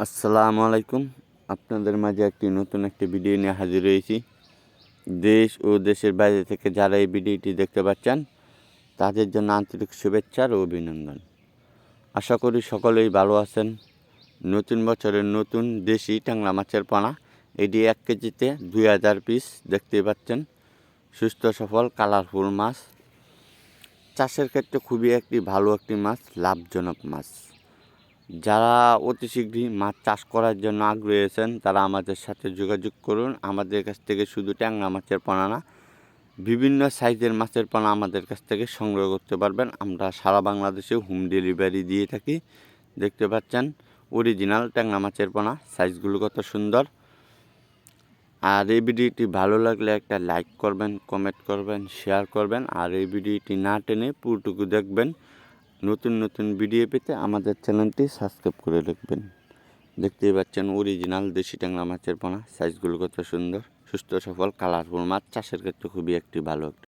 আসসালামু আলাইকুম। আপনাদের মাঝে একটি নতুন একটি ভিডিও নিয়ে হাজির হয়েছি। দেশ ও দেশের বাইরে থেকে যারা এই ভিডিওটি দেখতে পাচ্ছেন, তাদের জন্য আন্তরিক শুভেচ্ছা ও অভিনন্দন। আশা করি সকলেই ভালো আছেন। নতুন বছরের নতুন দেশি ট্যাংরা মাছের পানা, এটি এক কেজিতে দুই হাজার পিস দেখতে পাচ্ছেন। সুস্থ, সফল কালারফুল মাছ। চাষের ক্ষেত্রে খুবই একটি ভালো একটি মাছ, লাভজনক মাছ। যারা অতি শীঘ্রই মাছ চাষ করার জন্য আগ্রহী আছেন, তারা আমাদের সাথে যোগাযোগ করুন। আমাদের কাছ থেকে শুধু ট্যাংরা মাছের পোনা না, বিভিন্ন সাইজের মাছের পোনা আমাদের কাছ থেকে সংগ্রহ করতে পারবেন। আমরা সারা বাংলাদেশে হোম ডেলিভারি দিয়ে থাকি। দেখতে পাচ্ছেন, অরিজিনাল ট্যাংরা মাছের পোনা, সাইজগুলো কত সুন্দর। আর এই ভিডিওটি ভালো লাগলে একটা লাইক করবেন, কমেন্ট করবেন, শেয়ার করবেন। আর এই ভিডিওটি না টেনে পুরোটুকু দেখবেন। নতুন নতুন ভিডিও পেতে আমাদের চ্যানেলটি সাবস্ক্রাইব করে রাখবেন। দেখতেই পাচ্ছেন অরিজিনাল দেশি ট্যাংরা মাছের পোনা। সাইজগুলো কত সুন্দর, সুস্থ, সফল কালারফুল মাছ। চাষের ক্ষেত্রে খুবই একটি ভালো